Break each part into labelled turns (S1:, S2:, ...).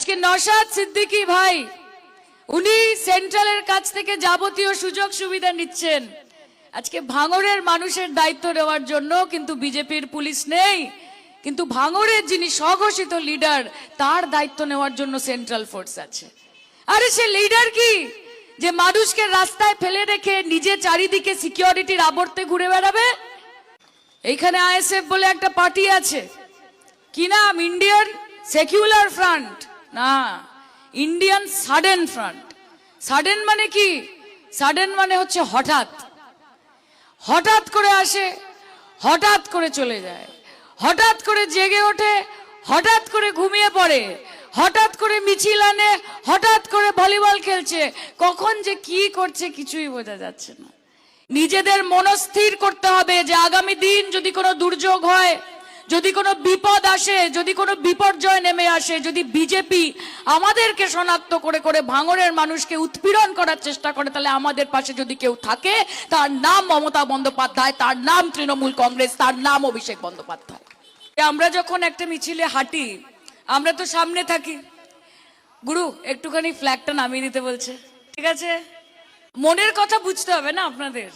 S1: আজকে নসাদ সিদ্দিকী ভাই, উনি সেন্ট্রালের কাছ থেকে যাবতীয় সুযোগ সুবিধা নিচ্ছেন। আজকে ভাঙড়ের মানুষের দায়িত্ব নেওয়ার জন্য কিন্তু বিজেপির পুলিশ নেই, কিন্তু ভাঙড়ের যিনি স্বঘোষিত লিডার, তার দায়িত্ব নেওয়ার জন্য সেন্ট্রাল ফোর্স আছে। আরে সে লিডার কি? যে মানুষকে রাস্তায় ফেলে রেখে নিজে চারিদিকে সিকিউরিটির আবর্তে ঘুরে বেড়াবে? এইখানে আইএসএফ বলে একটা পার্টি আছে। কি নাম? Indian secular front. না ইন্ডিয়ান সাডেন ফ্রন্ট সাডেন মানে কি? সাডেন মানে হচ্ছে হঠাৎ। হঠাৎ করে আসে, হঠাৎ করে চলে যায়। হঠাৎ করে জেগে ওঠে, হঠাৎ করে ঘুমিয়ে পড়ে। হঠাৎ করে মিছিল আনে, হঠাৎ করে ভলিবল খেলছে। কখন যে কি করছে কিছুই বোঝা যাচ্ছে না। নিজেদের মনস্থির করতে হবে যে আগামী দিন যদি কোনো দুর্যোগ হয় যদি কোনো বিপদ আসে, যদি কোনো বিপর্যয় নেমে আসে, যদি বিজেপি আমাদেরকে শনাক্ত করে করে ভাঙরের মানুষকে উৎপীড়ন করার চেষ্টা করে, তাহলে আমাদের পাশে যদি কেউ থাকে, তার নাম মমতা বন্দ্যোপাধ্যায়, তার নাম তৃণমূল কংগ্রেস, তার নাম অভিষেক বন্দ্যোপাধ্যায়। আমরা যখন একটা মিছিলে হাঁটি, আমরা তো সামনে থাকি। গুরু, একটুখানি ফ্ল্যাগটা নামিয়ে দিতে বলছে। ঠিক আছে? মনের কথা বুঝতে হবে না আপনাদের?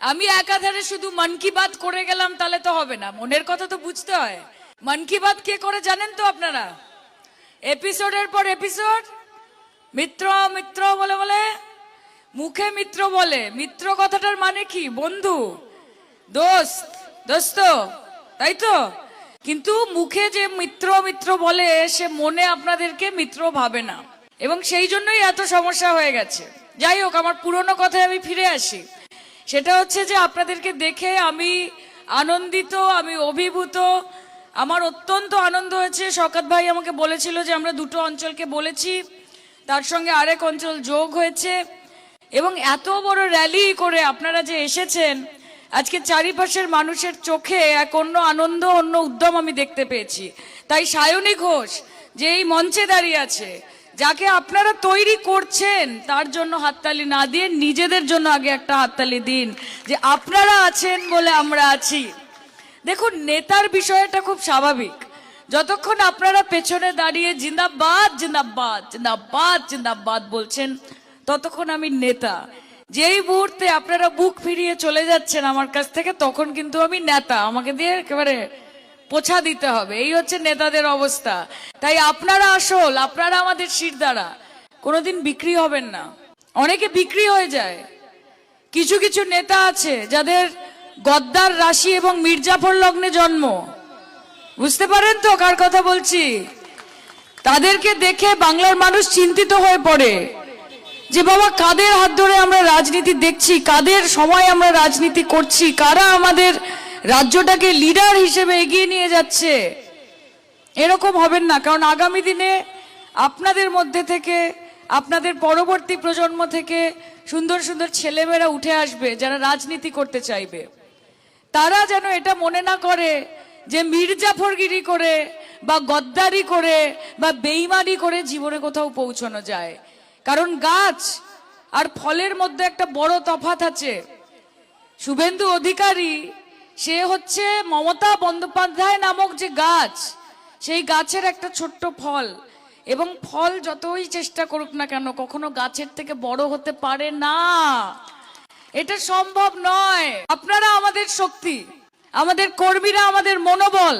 S1: আমি একাধারে শুধু মন কি বাত করে গেলাম, তাহলে তো হবে না। মনের কথা তো বুঝতে হয়। মন কি বাত কে করে জানেন তো আপনারা? এপিসোডের পর এপিসোড, মিত্র মিত্র বলে বলে, মুখে মিত্র বলে। মিত্র কথাটার মানে কি? বন্ধু, দোস্ত দোস্ত, তাই তো? কিন্তু মুখে যে মিত্র মিত্র বলে, সে মনে আপনাদেরকে মিত্র ভাবে না। এবং সেই জন্যই এত সমস্যা হয়ে গেছে। যাই হোক, আমার পুরনো কথায় আমি ফিরে আসি। সেটা হচ্ছে যে আপনাদেরকে দেখে আমি আনন্দিত, আমি অভিভূত। আমার অত্যন্ত আনন্দ হয়েছে। শকাত ভাই আমাকে বলেছিল যে আমরা দুটো অঞ্চলকে বলেছি। তার সঙ্গে আরেক অঞ্চল যোগ হয়েছে। এবং এত বড় র্যালি করে আপনারা যে এসেছেন, আজকে চারিপাশের মানুষের চোখে এক অন্য আনন্দ, অন্য উদ্যম আমি দেখতে পেয়েছি। তাই সায়নী ঘোষ, যে এই মঞ্চে দাঁড়িয়ে আছে যাকে আপনারা তৈরি করছেন, তার জন্য হাততালি না দিয়ে নিজেদের জন্য আগে একটা হাততালি দিন যে আপনারা আছেন বলে আমরা আছি। দেখুন, নেতার বিষয়টা খুব স্বাভাবিক। যতক্ষণ আপনারা পেছনে দাঁড়িয়ে জিন্দাবাদ জিন্দাবাদ জিন্দাবাদ জিন্দাবাদ বলছেন, ততক্ষণ আমি নেতা। যেই মুহূর্তে আপনারা বুক ফিরিয়ে চলে যাচ্ছেন আমার কাছ থেকে, তখন কিন্তু আমি নেতা। আমাকে দিয়ে একেবারে পোছা দিতে হবে। এই হচ্ছে নেতাদের অবস্থা। তাই আপনারা আসল, আপনারা আমাদের শিরদাঁড়া। কোনোদিন বিক্রি হবেন না। অনেকে বিক্রি হয়ে যায়। কিছু কিছু নেতা আছে যাদের গদ্দার রাশি এবং মির্জাফর লগ্নে জন্ম। বুঝতে পারেন তো কার কথা বলছি? তাদেরকে দেখে বাংলার মানুষ চিন্তিত হয়ে পড়ে যে, বাবা, কাদের হাত ধরে আমরা রাজনীতি দেখছি? কাদের সময় আমরা রাজনীতি করছি? কারা আমাদের রাজ্যটাকে লিডার হিসেবে এগিয়ে নিয়ে যাচ্ছে। এরকম হবেন না, কারণ আগামী দিনে আপনাদের মধ্যে থেকে, আপনাদের পরবর্তী প্রজন্ম থেকে সুন্দর সুন্দর ছেলেমেয়েরা উঠে আসবে, যারা রাজনীতি করতে চাইবে। তারা যেন এটা মনে না করে যে মির্জাফরগিরি করে বা গদ্দারি করে বা বেইমানি করে জীবনে কোথাও পৌঁছানো যায়। কারণ গাছ আর ফলের মধ্যে একটা বড় তফাত আছে। শুভেন্দু অধিকারী সে হচ্ছে মমতা বন্দ্যোপাধ্যায় নামক যে গাছ, সেই গাছের একটা ছোট্ট ফল। এবং ফল যতই চেষ্টা করুক না কেন, কখনো গাছের থেকে বড় হতে পারে না। এটা সম্ভব নয়। আপনারা আমাদের শক্তি, আমাদের কর্মীরা আমাদের মনোবল।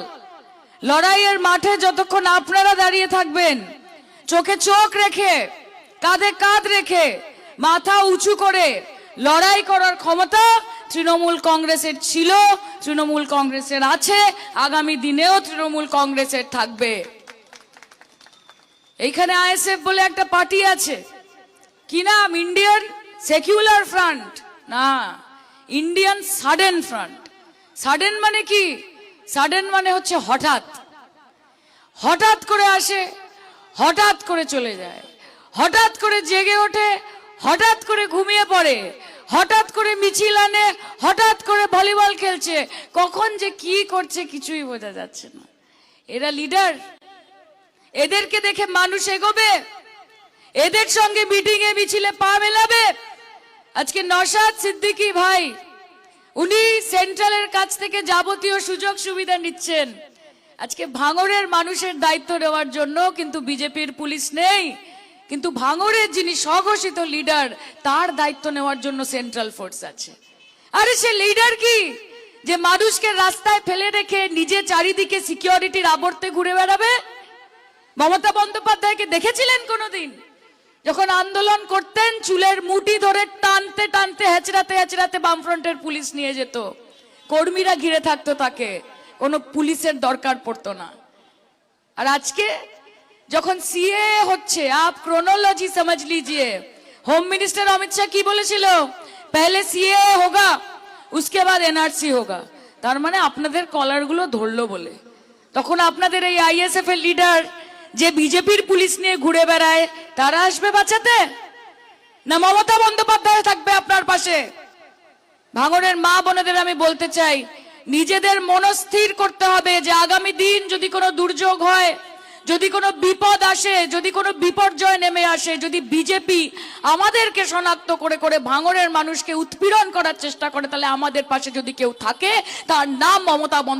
S1: লড়াইয়ের মাঠে যতক্ষণ আপনারা দাঁড়িয়ে থাকবেন, চোখে চোখ রেখে, কাঁধে কাঁধ রেখে, মাথা উঁচু করে লড়াই করার ক্ষমতা তৃণমূল কংগ্রেসের ছিল, তৃণমূল কংগ্রেসের আছে, আগামী দিনেও তৃণমূল কংগ্রেসের থাকবে। এইখানে আইএসএফ বলে একটা পার্টি আছে। কি নাম? Indian secular front? না, ইন্ডিয়ান সাডেন ফ্রন্ট। সাডেন মানে কি? সাডেন মানে হচ্ছে হঠাৎ। হঠাৎ করে আসে, হঠাৎ করে চলে যায়। হঠাৎ করে জেগে ওঠে, হঠাৎ করে ঘুমিয়ে পড়ে। হঠাৎ করে মিছিল আনে, হঠাৎ করে ভলিবল খেলছে। কখন যে কি করছে কিছুই বোঝা যাচ্ছে না। এরা লিডার। এদেরকে দেখে মানুষ এগোবে। এদের সঙ্গে মিটিং এ মিছিলে পা মেলাবে। আজকে নসাদ সিদ্দিকি ভাই, উনি সেন্ট্রালের কাছ থেকে যাবতীয় সুযোগ সুবিধা নিচ্ছেন। আজকে ভাঙরের মানুষের দায়িত্ব নেওয়ার জন্য কিন্তু বিজেপির পুলিশ নেই। কিন্তু ভাঙড়ের যিনি স্বঘোষিত লিডার তার দায়িত্ব নেওয়ার জন্য সেন্ট্রাল ফোর্স আছে। আরে সে লিডার কি? যে মানুষকে রাস্তায় ফেলে রেখে নিজে চারিদিকে সিকিউরিটির আবর্তে ঘুরে বেড়াবে? মমতা বন্দ্যোপাধ্যায়কে দেখেছিলেন কোনোদিন? যখন আন্দোলন করতেন, চুলের মুটি ধরে টানতে টানতে, হেচড়াতে হেচড়াতে বামফ্রন্টের পুলিশ নিয়ে যেত। কর্মীরা ঘিরে থাকতো তাকে। কোনো পুলিশের দরকার পড়তো না। আর আজকে যখন সিএ হচ্ছে, আপ ক্রোনোলজি সমঝ লিজিয়ে। হোম মিনিস্টার অমিত শাহ কি বলেছিল? পেহলে সিএ হোগা, উসকে বাদ এনআরসি হোগা। তার মানে আপনাদের কলারগুলো ধরলো বলে। তখন আপনাদের এই আইএসএফ এর লিডার যে বিজেপির পুলিশ নিয়ে ঘুরে বেড়ায়, তারা আসবে বাঁচাতে? না মমতা বন্দ্যোপাধ্যায় থাকবে আপনার পাশে? ভাঙনের মা বোনেদের আমি বলতে চাই, নিজেদের মনস্থির করতে হবে যে আগামী দিন যদি কোনো দুর্যোগ হয় যদি কোনো বিপদ আসে, যদি কোনো বিপর্যয় নেমে আসে, যদি বিজেপি আমাদেরকে শনাক্ত করে করে ভাঙরের মানুষকে উৎপীড়ন করার চেষ্টা করে, তাহলে আমাদের পাশে যদি কেউ থাকে, তার নাম মমতা বন্দ্যোপাধ্যায়